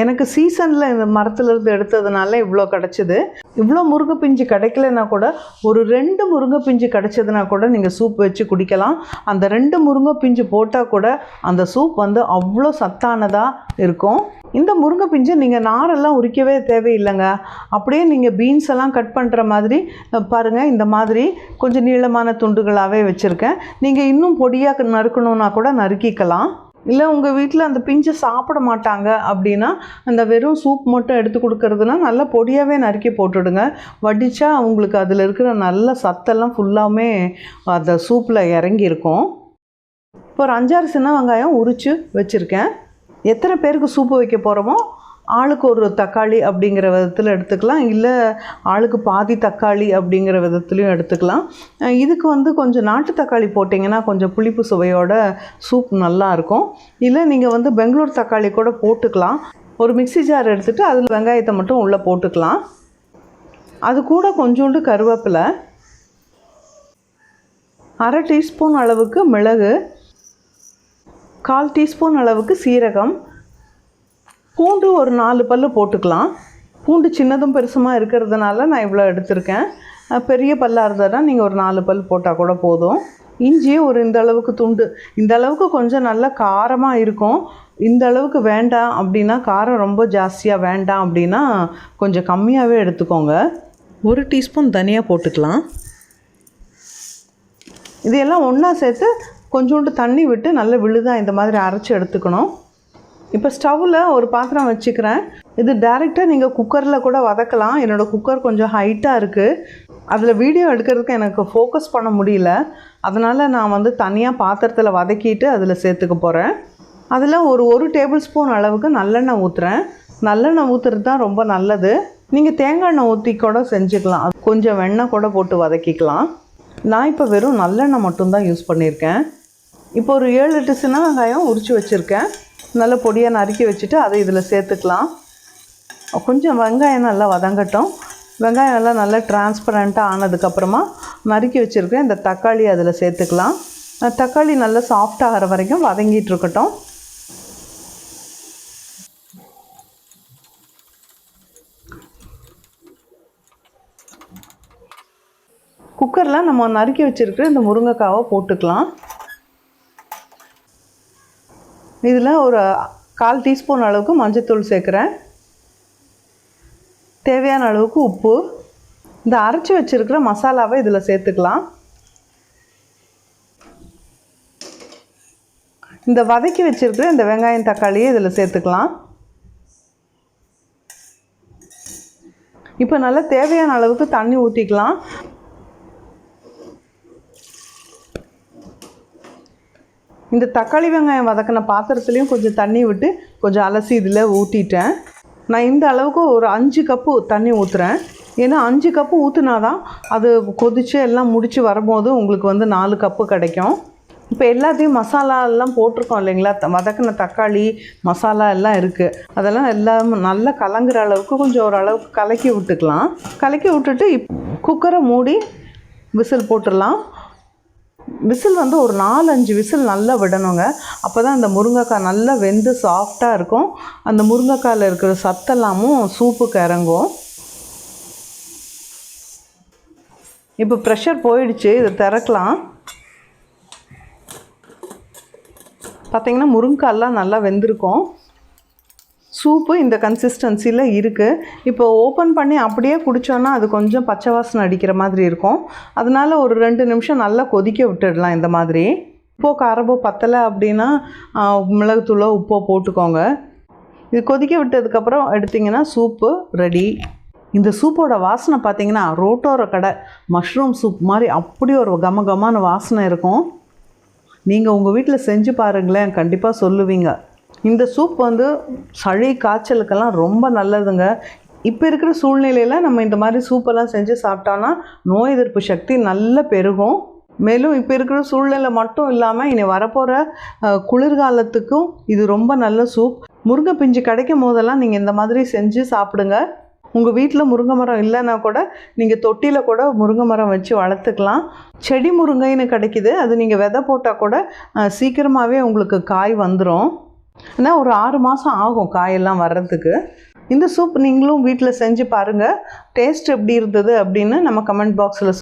எனக்கு சீசனில் இந்த மரத்துலேருந்து எடுத்ததுனால இவ்வளோ கிடச்சிது. இவ்வளோ முருங்கை பிஞ்சு கிடைக்கலனா கூட ஒரு ரெண்டு முருங்கை பிஞ்சு கிடச்சதுன்னா கூட நீங்கள் சூப் வச்சு குடிக்கலாம். அந்த ரெண்டு முருங்கை பிஞ்சு போட்டால் கூட அந்த சூப் வந்து அவ்வளோ சத்தானதாக இருக்கும். இந்த முருங்கை பிஞ்சு நீங்கள் நாரெல்லாம் உரிக்கவே தேவையில்லைங்க. அப்படியே நீங்கள் பீன்ஸ் எல்லாம் கட் பண்ணுற மாதிரி பாருங்கள் இந்த மாதிரி கொஞ்சம் நீளமான துண்டுகளாகவே வச்சுருக்கேன். நீங்கள் இன்னும் பொடியாக நறுக்கணுன்னா கூட நறுக்கிக்கலாம். இல்லை உங்கள் வீட்டில் அந்த பிஞ்சு சாப்பிட மாட்டாங்க அப்படின்னா அந்த வெறும் சூப் மட்டும் எடுத்து கொடுக்கறதுனா நல்லா பொடியாகவே நறுக்கி போட்டுடுங்க. வடித்தா அவங்களுக்கு அதில் இருக்கிற நல்ல சத்தெல்லாம் ஃபுல்லாமே அந்த சூப்பில் இறங்கியிருக்கும். இப்போ ஒரு அஞ்சாறு சின்ன வெங்காயம் உரித்து வச்சுருக்கேன். எத்தனை பேருக்கு சூப்பு வைக்க போகிறோமோ ஆளுக்கு ஒரு தக்காளி அப்படிங்கிற விதத்தில் எடுத்துக்கலாம். இல்லை ஆளுக்கு பாதி தக்காளி அப்படிங்கிற விதத்துலையும் எடுத்துக்கலாம். இதுக்கு வந்து கொஞ்சம் நாட்டு தக்காளி போட்டிங்கன்னா கொஞ்சம் புளிப்பு சுவையோட சூப் நல்லாயிருக்கும் இல்லை நீங்கள் வந்து பெங்களூர் தக்காளி கூட போட்டுக்கலாம். ஒரு மிக்சி ஜார் எடுத்துகிட்டு அதில் வெங்காயத்தை மட்டும் உள்ளே போட்டுக்கலாம். அது கூட கொஞ்சோண்டு கருவேப்பிலை அரை டீஸ்பூன் அளவுக்கு மிளகு கால் டீஸ்பூன் அளவுக்கு சீரகம் பூண்டு ஒரு நாலு பல்லு போட்டுக்கலாம். பூண்டு சின்னதும் பெருசுமாக இருக்கிறதுனால நான் இவ்வளோ எடுத்திருக்கேன். பெரிய பல்லாக இருந்தால் நீங்கள் ஒரு நாலு பல் போட்டால் கூட போதும். இஞ்சி ஒரு இந்த அளவுக்கு துண்டு. இந்த அளவுக்கு கொஞ்சம் நல்லா காரமாக இருக்கும். இந்த அளவுக்கு வேண்டாம் அப்படின்னா காரம் ரொம்ப ஜாஸ்தியாக வேண்டாம் அப்படின்னா கொஞ்சம் கம்மியாகவே எடுத்துக்கோங்க. ஒரு டீஸ்பூன் தனியாக போட்டுக்கலாம். இதையெல்லாம் ஒன்றா சேர்த்து கொஞ்சோண்டு தண்ணி விட்டு நல்லா விழுதாக இந்த மாதிரி அரைச்சி எடுத்துக்கணும். இப்போ ஸ்டவ்வில் ஒரு பாத்திரம் வச்சுக்கிறேன். இது டைரெக்டாக நீங்கள் குக்கரில் கூட வதக்கலாம். என்னோடய குக்கர் கொஞ்சம் ஹைட்டாக இருக்குது அதில் வீடியோ எடுக்கிறதுக்கு எனக்கு ஃபோக்கஸ் பண்ண முடியல. அதனால் நான் வந்து தனியாக பாத்திரத்தில் வதக்கிட்டு அதில் சேர்த்துக்க போகிறேன் அதில் ஒரு ஒரு டேபிள் ஸ்பூன் அளவுக்கு நல்லெண்ணெய் ஊற்றுறேன் நல்லெண்ணெய் ஊற்றுறது தான் ரொம்ப நல்லது. நீங்கள் தேங்காய் எண்ணெய் ஊற்றி கூட செஞ்சுக்கலாம். கொஞ்சம் வெண்ணெய் கூட போட்டு வதக்கிக்கலாம். நான் இப்போ வெறும் நல்லெண்ணெய் மட்டும்தான் யூஸ் பண்ணியிருக்கேன். இப்போ ஒரு ஏழு எட்டு சின்ன வெங்காயம் உரித்து வச்சுருக்கேன். நல்ல பொடியாக நறுக்கி வச்சுட்டு அதை இதில் சேர்த்துக்கலாம். கொஞ்சம் வெங்காயம் நல்லா வதங்கட்டும். வெங்காயம் எல்லாம் நல்லா டிரான்ஸ்பரண்ட்டாக ஆனதுக்கப்புறமா நறுக்கி வச்சுருக்கேன் இந்த தக்காளி அதில் சேர்த்துக்கலாம். தக்காளி நல்லா சாஃப்டாகிற வரைக்கும் வதங்கிட்டு இருக்கட்டும். குக்கரில் நம்ம நறுக்கி வச்சுருக்கிற இந்த முருங்கைக்காவை போட்டுக்கலாம். இதில் ஒரு கால் டீஸ்பூன் அளவுக்கு மஞ்சத்தூள் சேர்க்குறேன். தேவையான அளவுக்கு உப்பு. இந்த அரைச்சி வச்சுருக்கிற மசாலாவை இதில் சேர்த்துக்கலாம். இந்த வதக்கி வச்சுருக்கிற இந்த வெங்காயம் தக்காளியை இதில் சேர்த்துக்கலாம். இப்போ நல்லா தேவையான அளவுக்கு தண்ணி ஊற்றிக்கலாம். இந்த தக்காளி வெங்காயம் வதக்கின பாத்திரத்துலேயும் கொஞ்சம் தண்ணி விட்டு கொஞ்சம் அலசி இதில் ஊற்றிட்டேன் நான் இந்த அளவுக்கு ஒரு அஞ்சு கப்பு தண்ணி ஊற்றுறேன் ஏன்னா அஞ்சு கப்பு ஊற்றுனா தான் அது கொதித்து எல்லாம் முடித்து வரும்போது உங்களுக்கு வந்து நாலு கப்பு கிடைக்கும். இப்போ எல்லாத்தையும் மசாலா எல்லாம் போட்டிருக்கோம் இல்லைங்களா? த- வதக்கின தக்காளி மசாலா எல்லாம் இருக்குது அதெல்லாம் எல்லாம் நல்லா கலங்குற அளவுக்கு கொஞ்சம் ஓரளவுக்கு கலக்கி விட்டுக்கலாம். கலக்கி விட்டுட்டு இப் குக்கரை மூடி விசில் போட்டுடலாம். விசில் வந்து ஒரு நாலு அஞ்சு விசில் நல்லா விடணுங்க. அப்போ தான் அந்த முருங்கைக்காய் நல்லா வெந்து சாஃப்டாக இருக்கும். அந்த முருங்கைக்காயில் இருக்கிற சத்தெல்லாமும் சூப்புக்கு இறங்கும். இப்போ ப்ரெஷர் போயிடுச்சு இதை திறக்கலாம். பார்த்தீங்கன்னா முருங்கைக்காயெல்லாம் நல்லா வெந்திருக்கும். சூப்பு இந்த கன்சிஸ்டன்சியில் இருக்குது இப்போ ஓப்பன் பண்ணி அப்படியே குடித்தோன்னா அது கொஞ்சம் பச்சை வாசனை அடிக்கிற மாதிரி இருக்கும். அதனால் ஒரு ரெண்டு நிமிஷம் நல்லா கொதிக்க விட்டுடலாம் இந்த மாதிரி. உப்போ காரப்போ பத்தலை அப்படின்னா மிளகுத்தூளோ உப்போ போட்டுக்கோங்க. இது கொதிக்க விட்டதுக்கப்புறம் எடுத்திங்கன்னா சூப்பு ரெடி இந்த சூப்போட வாசனை பார்த்தீங்கன்னா ரோட்டோர கடை மஷ்ரூம் சூப் மாதிரி அப்படி ஒரு கம கமான வாசனை இருக்கும். நீங்கள் உங்கள் வீட்டில் செஞ்சு பாருங்களேன். கண்டிப்பாக சொல்லுவீங்க. இந்த சூப் வந்து சளி காய்ச்சலுக்கெல்லாம் ரொம்ப நல்லதுங்க. இப்போ இருக்கிற சூழ்நிலையில் நம்ம இந்த மாதிரி சூப்பெல்லாம் செஞ்சு சாப்பிட்டோன்னா நோய் எதிர்ப்பு சக்தி நல்ல பெருகும். மேலும் இப்போ இருக்கிற சூழ்நிலை மட்டும் இல்லாமல் இனி வரப்போகிற குளிர்காலத்துக்கும் இது ரொம்ப நல்ல சூப் முருங்கை பிஞ்சு கிடைக்கும் போதெல்லாம் நீங்கள் இந்த மாதிரி செஞ்சு சாப்பிடுங்க. உங்கள் வீட்டில் முருங்கை மரம் இல்லைன்னா கூட நீங்கள் தொட்டியில் கூட முருங்கை மரம் வச்சு வளர்த்துக்கலாம். செடி முருங்கைன்னு கிடைக்கிது. அது நீங்கள் விதை போட்டால் கூட சீக்கிரமாகவே உங்களுக்கு காய் வந்துடும் ஏன்னா ஒரு ஆறு மாதம் ஆகும் காயெல்லாம் வர்றதுக்கு. இந்த சூப் நீங்களும் வீட்டில் செஞ்சு பாருங்கள் டேஸ்ட் எப்படி இருந்தது அப்படின்னு நம்ம கமெண்ட் பாக்ஸில்